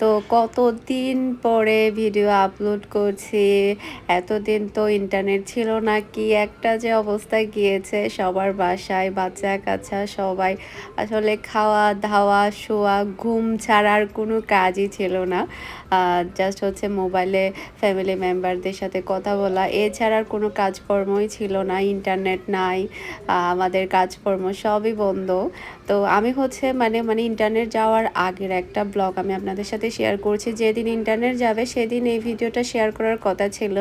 তো কতদিন পরে ভিডিও আপলোড করছি? এতদিন তো ইন্টারনেট ছিল না, কি একটা যে অবস্থা গিয়েছে, সবার বাসায় বাচ্চা কাচ্চা সবাই। আসলে খাওয়া ধাওয়া শোয়া ঘুম ছাড়ার কোনো কাজই ছিল না। জাস্ট হচ্ছে মোবাইলে ফ্যামিলি মেম্বারদের সাথে কথা বলা। এছাড়ার কোনো কাজকর্মই ছিল না ইন্টারনেট নাই আমাদের কাজকর্ম সবই বন্ধ। তো আমি হচ্ছে মানে মানে ইন্টারনেট যাওয়ার আগের একটা ব্লগ আমি আপনাদের সাথে শেয়ার করছি। যেদিন ইন্টারনেট যাবে সেদিন এই ভিডিওটা শেয়ার করার কথা ছিল।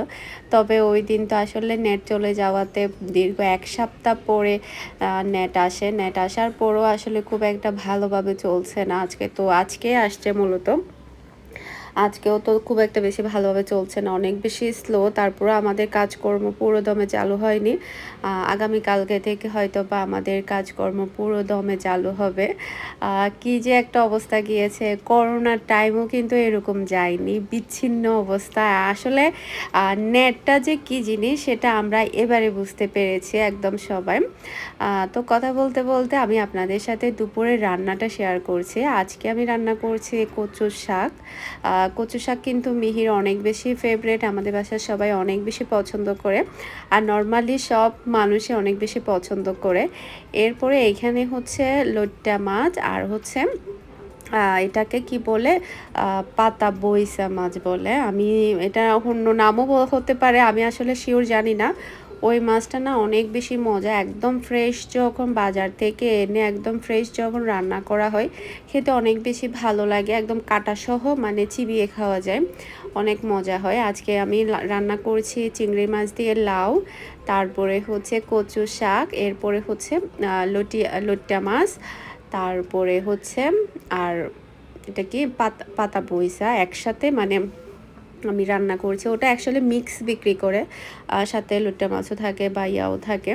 তবে ওই দিন তো আসলে নেট চলে যাওয়াতে দীর্ঘ এক সপ্তাহ পরে নেট আসে। নেট আসার পরও আসলে খুব একটা ভালোভাবে চলছে না আজকে। তো আজকে আসছে মূলত। আজকেও তো খুব একটা বেশি ভালোভাবে চলছে না, অনেক বেশি স্লো তারপরে আমাদের কাজকর্ম পুরো দমে চালু হয়নি। আগামীকালকে থেকে হয়তো বা আমাদের কাজকর্ম পুরো দমে চালু হবে। কি যে একটা অবস্থা গিয়েছে, করোনার টাইমও কিন্তু এরকম যায়নি, বিচ্ছিন্ন অবস্থা। আসলে নেটটা যে কি জিনিস, সেটা আমরা এবারে বুঝতে পেরেছি একদম সবাই। তো কথা বলতে বলতে আমি আপনাদের সাথে দুপুরের রান্নাটা শেয়ার করছি। আজকে আমি রান্না করছি কচুর শাক। কচু শাক কিন্তু মিহির অনেক বেশি ফেভারেট আমাদের বাসার সবাই অনেক বেশি পছন্দ করে। আর নর্মালি সব মানুষই অনেক বেশি পছন্দ করে। এরপরে এখানে হচ্ছে লোট্টা মাছ আর হচ্ছে এটাকে কি বলে পাতা বইসা মাছ বলে। আমি এটা অন্য নামও হতে পারে, আমি আসলে শিওর জানি না। ওই মাছটা না অনেক বেশি মজা, একদম ফ্রেশ যখন বাজার থেকে এনে একদম ফ্রেশ যখন রান্না করা হয়, খেতে অনেক বেশি ভালো লাগে, একদম কাটাসহ মানে চিবিয়ে খাওয়া যায়, অনেক মজা হয়। আজকে আমি রান্না করছি চিংড়ি মাছ দিয়ে লাউ, তারপরে হচ্ছে কচু শাক, এরপরে হচ্ছে লটি, লট্টা মাছ, তারপরে হচ্ছে, আর এটা কি, পাতা পাতা বইসা একসাথে মানে আমি রান্না করছি। ওটা অ্যাকচুয়ালি মিক্স বিক্রি করে সাথে লুট্টা মাছও থাকে বা ইয়াও থাকে।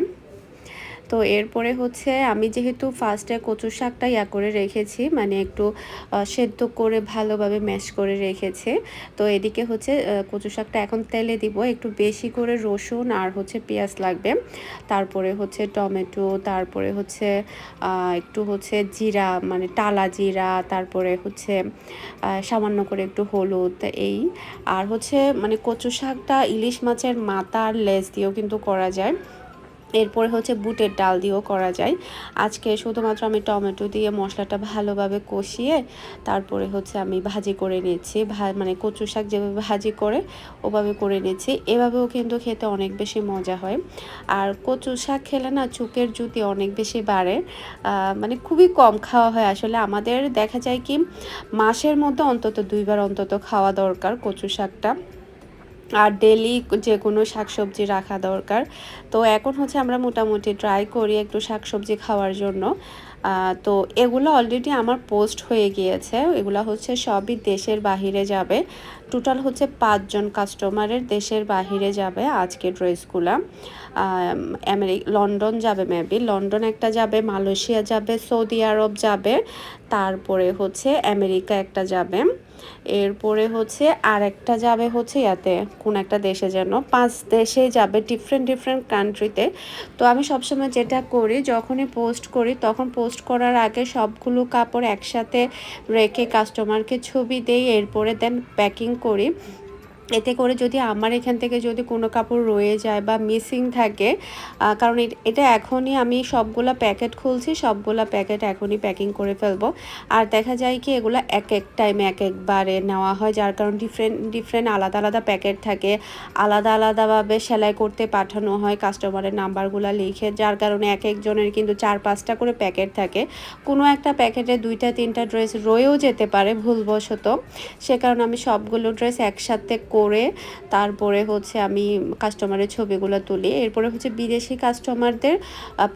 তো এরপরে হচ্ছে আমি যেহেতু ফার্স্টে কচু শাকটা ইয়া করে রেখেছি মানে একটু সেদ্ধ করে ভালোভাবে ম্যাশ করে রেখেছে, তো এদিকে হচ্ছে কচু শাকটা এখন তেলে দিব, একটু বেশি করে রসুন আর হচ্ছে পেঁয়াজ লাগবে, তারপরে হচ্ছে টমেটো, তারপরে হচ্ছে একটু হচ্ছে জিরা মানে টালা জিরা, তারপরে হচ্ছে সামান্য করে একটু হলুদ, এই, আর হচ্ছে মানে কচু শাকটা ইলিশ মাছের মাথা আর লেজ দিয়েও কিন্তু করা যায় এরপরে হচ্ছে বুটের ডাল দিয়েও করা যায়। আজকে শুধুমাত্র আমি টমেটো দিয়ে মশলাটা ভালোভাবে কষিয়ে তারপরে হচ্ছে আমি ভাজি করে নিচ্ছি। মানে কচু শাক যেভাবে ভাজি করে, ওভাবে করে নিয়েছি এভাবেও কিন্তু খেতে অনেক বেশি মজা হয়। আর কচু শাক খেলে না চুকের জুতি অনেক বেশি বাড়ে। মানে খুবই কম খাওয়া হয় আসলে। আমাদের দেখা যায় কি, মাসের মধ্যে অন্তত দুইবার অন্তত খাওয়া দরকার কচু শাকটা। আর ডেলি যে কোনো শাকসবজি রাখা দরকার। তো এখন হচ্ছে আমরা মোটামুটি ট্রাই করি একটু শাকসবজি খাওয়ার জন্য। তো এগুলো অলরেডি আমার পোস্ট হয়ে গিয়েছে। এগুলো হচ্ছে সবই দেশের বাহিরে যাবে। টোটাল হচ্ছে পাঁচজন কাস্টমারের দেশের বাহিরে যাবে আজকে ড্রেসগুলো আমেরিক লন্ডন যাবে মেবি লন্ডন একটা যাবে মালয়েশিয়া যাবে সৌদি আরব যাবে। তারপরে হচ্ছে আমেরিকা একটা যাবে। এরপরে হচ্ছে আর একটা যাবে হচ্ছে ইয়াতে, কোন একটা দেশে যেন। পাঁচ দেশে যাবে ডিফারেন্ট ডিফারেন্ট কান্ট্রিতে তো আমি সবসময় যেটা করি, যখনই পোস্ট করি, তখন পোস্ট করার আগে সবগুলো কাপড় একসাথে রেখে কাস্টমারকে ছবি দেই, এরপরে দেন প্যাকিং করি। এতে করে যদি আমার এখান থেকে যদি কোনো কাপড় রয়ে যায় বা মিসিং থাকে কারণ এটা এখনই আমি সবগুলা প্যাকেট খুলছি, সবগুলা প্যাকেট এখনই প্যাকিং করে ফেলব। আর দেখা যায় কি, এগুলো এক এক টাইমে এক একবারে নেওয়া হয়, যার কারণ ডিফারেন্ট ডিফারেন্ট আলাদা আলাদা প্যাকেট থাকে। আলাদা আলাদাভাবে সেলাই করতে পাঠানো হয় কাস্টমারের নাম্বারগুলো লিখে, যার কারণে এক একজনের কিন্তু চার পাঁচটা করে প্যাকেট থাকে। কোনো একটা প্যাকেটে দুইটা, তিনটা ড্রেস রয়েও যেতে পারে ভুলবশত। সে কারণে আমি সবগুলো ড্রেস একসাথে করে তারপরে হচ্ছে আমি কাস্টমারের ছবিগুলো তুলি। এরপরে হচ্ছে বিদেশি কাস্টমারদের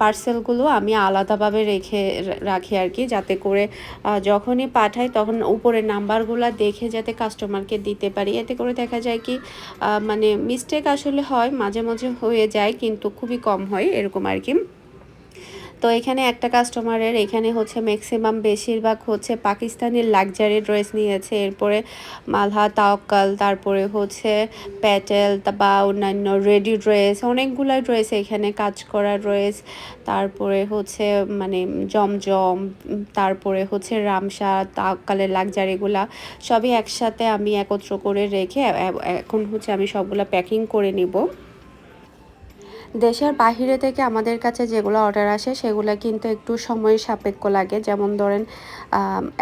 পার্সেলগুলো আমি আলাদাভাবে রেখে রাখি আর কি, যাতে করে যখনই পাঠাই তখন উপরে নাম্বারগুলো দেখে যাতে কাস্টমারকে দিতে পারি। এতে করে দেখা যায় কি মানে মিস্টেক আসলে হয়, মাঝে মাঝে হয়ে যায়, কিন্তু খুবই কম হয়, এরকম আর কি। তো এখানে একটা কাস্টমারের এখানে হচ্ছে ম্যাক্সিমাম বেশিরভাগ হচ্ছে পাকিস্তানি লাক্সারি ড্রেস নিয়েছে। এরপরে মালহা, তাওকাল, তারপরে হচ্ছে প্যাটেল বা অন্যান্য রেডি ড্রেস অনেকগুলো ড্রেস এখানে কাজ করা ড্রেস তারপরে হচ্ছে মানে জমজম, তারপরে হচ্ছে রামসা তাওকালের লাক্সারিগুলা সবই একসাথে আমি একত্র করে রেখে এখন হচ্ছে আমি সবগুলো প্যাকিং করে নিব। দেশের বাহিরে থেকে আমাদের কাছে যেগুলো অর্ডার আসে, সেগুলো কিন্তু একটু সময় সাপেক্ষ লাগে। যেমন ধরেন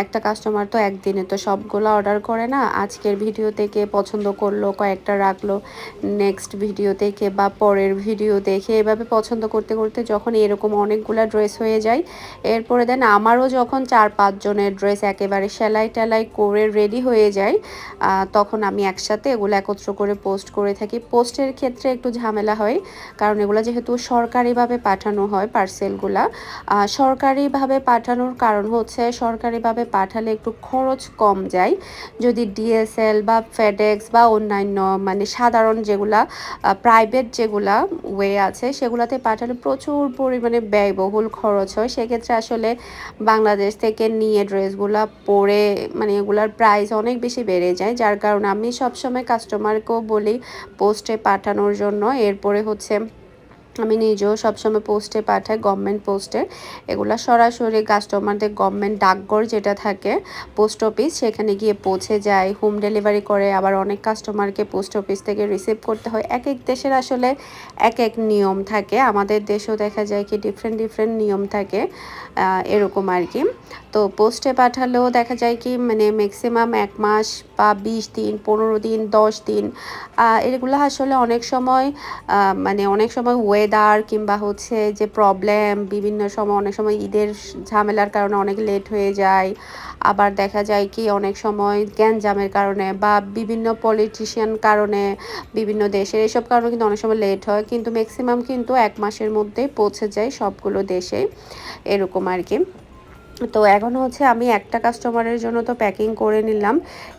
একটা কাস্টমার তো একদিনে তো সবগুলো অর্ডার করে না, আজকের ভিডিও থেকে পছন্দ করল, কয়েকটা রাখল নেক্সট ভিডিও থেকে বা পরের ভিডিও দেখে এভাবে পছন্দ করতে করতে যখন এরকম অনেকগুলো ড্রেস হয়ে যায়, এরপরে দেন আমারও যখন চার পাঁচজনের ড্রেস একেবারে সেলাই টেলাই করে রেডি হয়ে যায় তখন আমি একসাথে এগুলো একত্র করে পোস্ট করে থাকি। পোস্টের ক্ষেত্রে একটু ঝামেলা হয়, কারণ কারণ এগুলো যেহেতু সরকারিভাবে পাঠানো হয় পার্সেলগুলা সরকারিভাবে পাঠানোর কারণ হচ্ছে সরকারিভাবে পাঠালে একটু খরচ কম যায়। যদি ডিএসএল বা ফেডেক্স বা অন্যান্য মানে সাধারণ যেগুলা প্রাইভেট যেগুলা ওয়ে আছে, সেগুলাতে পাঠালে প্রচুর পরিমাণে ব্যয়বহুল খরচ হয়। সেক্ষেত্রে আসলে বাংলাদেশ থেকে নিয়ে ড্রেসগুলা পরে মানে এগুলার প্রাইস অনেক বেশি বেড়ে যায়। যার কারণে আমি সবসময় কাস্টমারকেও বলি পোস্টে পাঠানোর জন্য। এরপরে হচ্ছে আমি নিজেও সবসময় পোস্টে পাঠাই গভর্নমেন্ট পোস্টে এগুলো সরাসরি কাস্টমারদের গভর্নমেন্ট ডাকঘর যেটা থাকে পোস্ট অফিস সেখানে গিয়ে পৌঁছে যায় হোম ডেলিভারি করে, আবার অনেক কাস্টমারকে পোস্ট অফিস থেকে রিসিভ করতে হয়। এক এক দেশের আসলে এক এক নিয়ম থাকে। আমাদের দেশেও দেখা যায় কি ডিফারেন্ট ডিফারেন্ট নিয়ম থাকে এরকম আর কি। তো পোস্টে পাঠালেও দেখা যায় কি মানে ম্যাক্সিমাম এক মাস বা বিশ দিন, পনেরো দিন, দশ দিন। এগুলো আসলে অনেক সময় মানে অনেক সময় ওয়েদার কিংবা হচ্ছে যে প্রবলেম বিভিন্ন সময় অনেক সময় ঈদের ঝামেলার কারণে অনেক লেট হয়ে যায়। আবার দেখা যায় কি অনেক সময় গ্যাঞ্জামের কারণে বা বিভিন্ন পলিটিশিয়ান কারণে বিভিন্ন দেশের এসব কারণে কিন্তু অনেক সময় লেট হয়। কিন্তু ম্যাক্সিমাম কিন্তু এক মাসের মধ্যেই পৌঁছে যায় সবগুলো দেশে। এরকম আর কি। তো এখন হচ্ছে আমি একটা কাস্টমারের জন্য তো প্যাকিং করে নিলাম।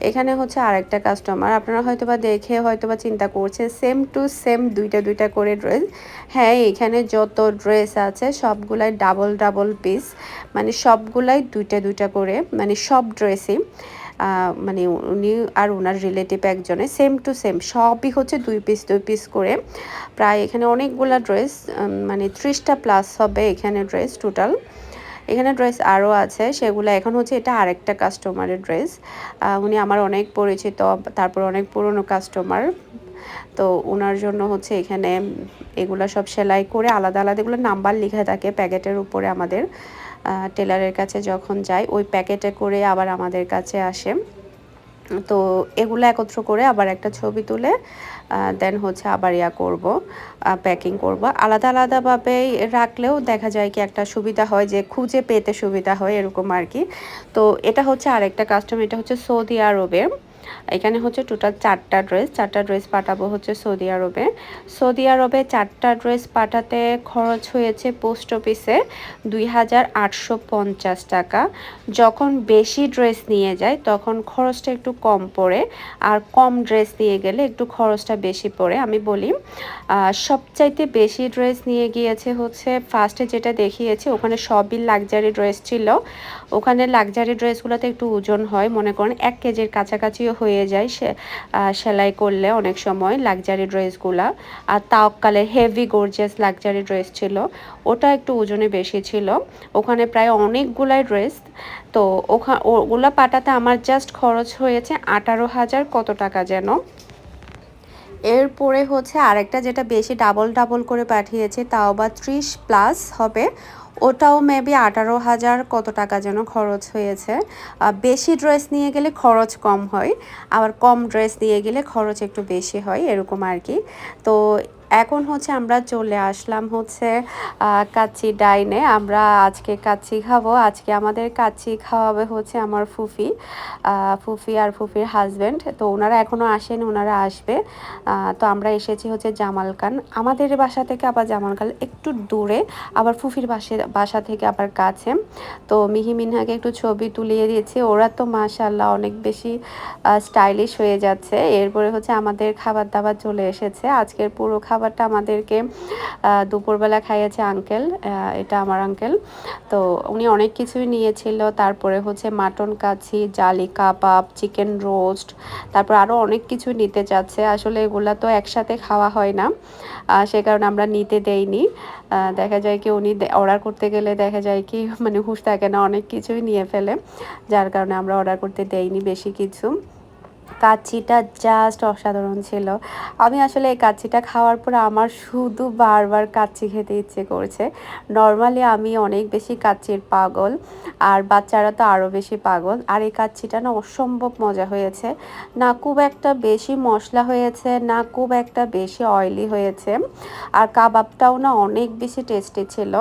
এখানে হচ্ছে আরেকটা কাস্টমার আপনারা হয়তো বা দেখে হয়তো বা চিন্তা করছে সেম টু সেম দুইটা দুইটা করে ড্রেস হ্যাঁ এখানে যত ড্রেস আছে সবগুলাই ডাবল ডাবল পিস মানে সবগুলাই দুইটা দুইটা করে মানে সব ড্রেসই মানে উনি আর ওনার রিলেটিভ একজনে সেম টু সেম সবই হচ্ছে দুই পিস দুই পিস করে। প্রায় এখানে অনেকগুলা ড্রেস মানে ত্রিশটা প্লাস হবে এখানে ড্রেস টোটাল এখানে ড্রেস আরও আছে, সেগুলো এখন হচ্ছে এটা আরেকটা কাস্টমারের ড্রেস। উনি আমার অনেক পরিচিত, তারপর অনেক পুরনো কাস্টমার তো ওনার জন্য হচ্ছে এখানে এগুলো সব সেলাই করে আলাদা আলাদা এগুলো নাম্বার লেখা থাকে প্যাকেটের উপরে আমাদের। টেলারের কাছে যখন যাই, ওই প্যাকেটে করে আবার আমাদের কাছে আসে। তো এগুলো একত্র করে আবার একটা ছবি তুলে দেন হচ্ছে আবার ইয়া করব প্যাকিং করব। আলাদা আলাদাভাবে রাখলেও দেখা যায় কি একটা সুবিধা হয় যে খুঁজে পেতে সুবিধা হয় এরকম আর কি। তো এটা হচ্ছে আরেকটা কাস্টম এটা হচ্ছে সৌদি আরবের। এখানে হচ্ছে টোটাল চারটা ড্রেস চারটা ড্রেস পাঠাবো হচ্ছে সৌদি আরবে। সৌদি আরবে চারটা ড্রেস পাঠাতে খরচ হয়েছে পোস্ট অফিসে দুই হাজার আটশো পঞ্চাশ টাকা। যখন বেশি ড্রেস নিয়ে যায়, তখন খরচটা একটু কম পড়ে। আর কম ড্রেস নিয়ে গেলে একটু খরচটা বেশি পড়ে। আমি বলি সবচাইতে বেশি ড্রেস নিয়ে গিয়েছে হচ্ছে ফার্স্টে যেটা দেখিয়েছে, ওখানে সবই লাক্সারি ড্রেস ছিল। ওখানে লাক্সারি ড্রেসগুলোতে একটু ওজন হয়। মনে করেন এক কেজির কাছাকাছিও হয়ে যায় সেলাই করলে অনেক সময় লাক্সারি ড্রেসগুলা আর তাওকালের হেভি গর্জিয়াস লাক্সারি ড্রেস ছিল, ওটা একটু ওজনে বেশি ছিল। ওখানে প্রায় অনেকগুলাই ড্রেস তো ওখানে ওগুলো পাঠাতে আমার জাস্ট খরচ হয়েছে আঠারো হাজার কত টাকা যেন। এরপরে হচ্ছে আরেকটা যেটা বেশি ডাবল ডাবল করে পাঠিয়েছে, তাও বা ত্রিশ প্লাস হবে। ওটাও মেবি আঠারো হাজার কত টাকা যেন খরচ হয়েছে। বেশি ড্রেস নিয়ে গেলে খরচ কম হয়, আবার কম ড্রেস নিয়ে গেলে খরচ একটু বেশি হয়, এরকম আর কি। তো এখন হচ্ছে আমরা চলে আসলাম হচ্ছে কাচ্চি ডাইনে। আমরা আজকে কাচ্চি খাব। আজকে আমাদের কাচ্চি খাওয়াবে হচ্ছে আমার ফুফি ফুফি আর ফুফির হাজব্যান্ড তো ওনারা এখনও আসেন, ওনারা আসবে। তো আমরা এসেছি হচ্ছে জামালকান আমাদের বাসা থেকে আবার জামালকান একটু দূরে, আবার ফুফির বাসে, বাসা থেকে আবার কাছে। তো মিহি মিনহাকে একটু ছবি তুলিয়ে দিয়েছে। ওরা তো মাশাল্লাহ অনেক বেশি স্টাইলিশ হয়ে যাচ্ছে। এরপরে হচ্ছে আমাদের খাবার দাবার চলে এসেছে। আজকের পুরো খাবার খাবারটা আমাদেরকে দুপুরবেলা খাইয়েছে আঙ্কেল এটা আমার আঙ্কেল তো উনি অনেক কিছুই নিয়েছিল, তারপরে হচ্ছে মাটন কাছি জালি কাবাব চিকেন রোস্ট তারপর আরও অনেক কিছু নিতে চাচ্ছে। আসলে এগুলো তো একসাথে খাওয়া হয় না সে কারণে আমরা নিতে দেইনি। দেখা যায় কি উনি অর্ডার করতে গেলে দেখা যায় কি মানে হুশ থাকে না, অনেক কিছুই নিয়ে ফেলে। যার কারণে আমরা অর্ডার করতে দেইনি বেশি কিছু। কাচ্চিটা জাস্ট অসাধারণ ছিল। আমি আসলে এই কাচ্চিটা খাওয়ার পর আমার শুধু বারবার কাচ্চি খেতে ইচ্ছে করছে। নর্মালি আমি অনেক বেশি কাচ্চির পাগল, আর বাচ্চারা তো আরও বেশি পাগল। আর এই কাচ্চিটা না অসম্ভব মজা হয়েছে। না খুব একটা বেশি মশলা হয়েছে, না খুব একটা বেশি অয়েলি হয়েছে। আর কাবাবটাও না অনেক বেশি টেস্টি ছিল।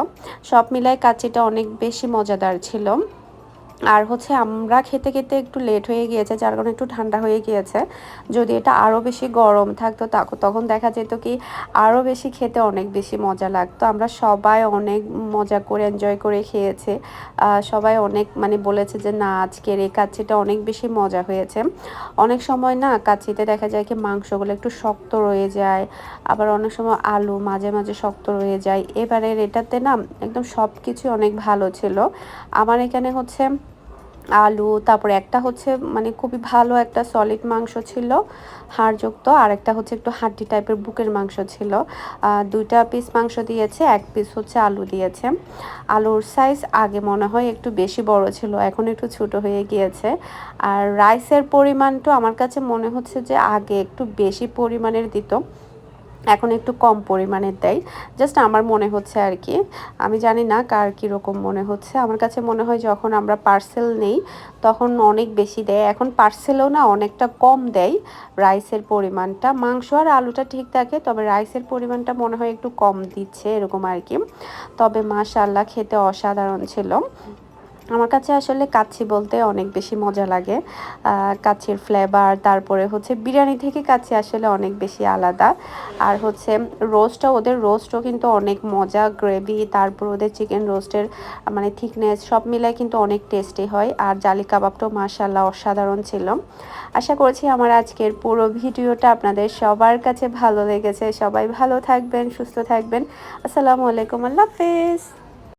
সব মিলাই কাচ্চিটা অনেক বেশি মজাদার ছিল। আর হচ্ছে আমরা খেতে খেতে একটু লেট হয়ে গিয়েছে, যার কারণে একটু ঠান্ডা হয়ে গিয়েছে। যদি এটা আরও বেশি গরম থাকতো তখন দেখা যেত কি আরও বেশি খেতে অনেক বেশি মজা লাগতো। আমরা সবাই অনেক মজা করে এনজয় করে খেয়েছে। সবাই অনেক মানে বলেছে যে, না আজকের এই কাচ্ছিটা অনেক বেশি মজা হয়েছে। অনেক সময় না কাচ্ছিতে দেখা যায় কি মাংসগুলো একটু শক্ত রয়ে যায়, আবার অনেক সময় আলু মাঝে মাঝে শক্ত রয়ে যায়। এবারের এটাতে না একদম সব কিছু অনেক ভালো ছিল। আমার এখানে হচ্ছে আলু, তারপরে একটা হচ্ছে মানে খুবই ভালো একটা সলিড মাংস ছিল, হাড়যুক্ত, আর একটা হচ্ছে একটু হাড্ডি টাইপের বুকের মাংস ছিল। দুইটা পিস মাংস দিয়েছে, এক পিস হচ্ছে আলু দিয়েছে। আলুর সাইজ আগে মনে হয় একটু বেশি বড় ছিল, এখন একটু ছোট হয়ে গিয়েছে। আর রাইসের পরিমাণটা আমার কাছে মনে হচ্ছে যে আগে একটু বেশি পরিমাণের দিত। এখন একটু কম পরিমাণের দেয়। জাস্ট আমার মনে হচ্ছে আর কি। আমি জানি না কার কীরকম মনে হচ্ছে। আমার কাছে মনে হয় যখন আমরা পার্সেল নেই, তখন অনেক বেশি দেয়। এখন পার্সেলও না অনেকটা কম দেয় রাইসের পরিমাণটা। মাংস আর আলুটা ঠিক থাকে, তবে রাইসের পরিমাণটা মনে হয় একটু কম দিচ্ছে, এরকম আর কি। তবে মাশাল্লাহ খেতে অসাধারণ ছিল। আমার কাছে আসলে কাচ্ছি বলতে অনেক বেশি মজা লাগে। কাচ্ছির ফ্লেভার তারপরে হচ্ছে বিরিয়ানি থেকে কাচ্ছি আসলে অনেক বেশি আলাদা। আর হচ্ছে রোস্টটা ওদের রোস্টও কিন্তু অনেক মজা গ্রেভি তারপর ওদের চিকেন রোস্টের মানে থিকনেস সব মিলাই কিন্তু অনেক টেস্টি হয়। আর জালি কাবাবটাও মাসাল্লাহ অসাধারণ ছিল। আশা করছি আমার আজকের পুরো ভিডিওটা আপনাদের সবার কাছে ভালো লেগেছে। সবাই ভালো থাকবেন, সুস্থ থাকবেন। আসসালামু আলাইকুম, আল্লাহ হাফেজ।